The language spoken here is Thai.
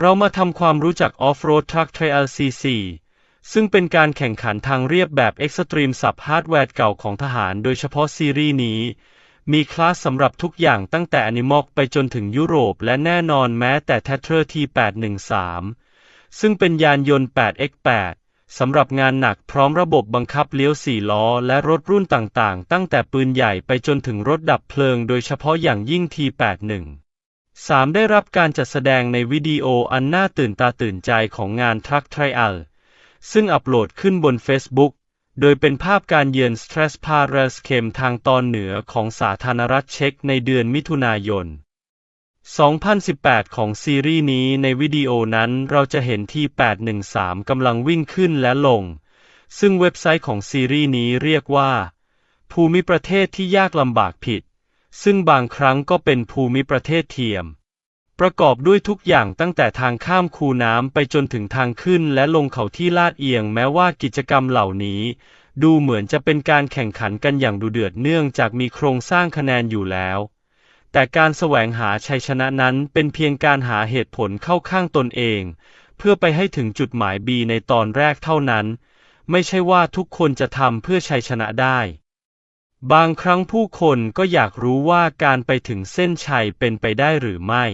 เรามาทำความรู้จัก Off-Road Truck Trail CC ซึ่งเป็นการแข่งขันทางเรียบแบบ Extreme สับฮาร์ดแวร์เก่าของทหารโดยเฉพาะซีรีส์นี้ มีคลาสสำหรับทุกอย่างตั้งแต่ Animal ไปจนถึงยุโรปและแน่นอนแม้แต่ t a t r a T813 ซึ่งเป็นยานยนต์ 8x8 สำหรับงานหนักพร้อมระบบบังคับเลี้ยวสี่ล้อ และรถรุ่นต่างๆ ตั้งแต่ปืนใหญ่ไปจนถึงรถดับเพลิงโดยเฉพาะอย่างยิ่ง T81 3 ได้รับการจัดแสดงในวิดีโออันน่าตื่นตาตื่นใจของงาน Truck Trial ซึ่งอัปโหลดขึ้นบน Facebook โดยเป็นภาพการเยือน s t r a s p a r e s k e m ทางตอนเหนือของสาธารณรัฐเช็กในเดือนมิถุนายน 2018 ของซีรีส์นี้ในวิดีโอนั้นเราจะเห็นที่ 813 กำลังวิ่งขึ้นและลง ซึ่งเว็บไซต์ของซีรีส์นี้เรียกว่า ภูมิประเทศที่ยากลำบากผิด ซึ่งบางครั้งก็เป็นภูมิประเทศเทียม ประกอบด้วยทุกอย่างตั้งแต่ทางข้ามคูน้ำไปจนถึงทางขึ้นและลงเขาที่ลาดเอียงแม้ว่ากิจกรรมเหล่านี้ ดูเหมือนจะเป็นการแข่งขันกันอย่างดุเดือดเนื่องจากมีโครงสร้างคะแนนอยู่แล้วแต่การแสวงหาชัยชนะนั้นเป็นเพียงการหาเหตุผลเข้าข้างตนเอง เพื่อไปให้ถึงจุดหมายบีในตอนแรกเท่านั้น ไม่ใช่ว่าทุกคนจะทำเพื่อชัยชนะได้ บางครั้งผู้คนก็อยากรู้ว่าการไปถึงเส้นชัยเป็นไปได้หรือไม่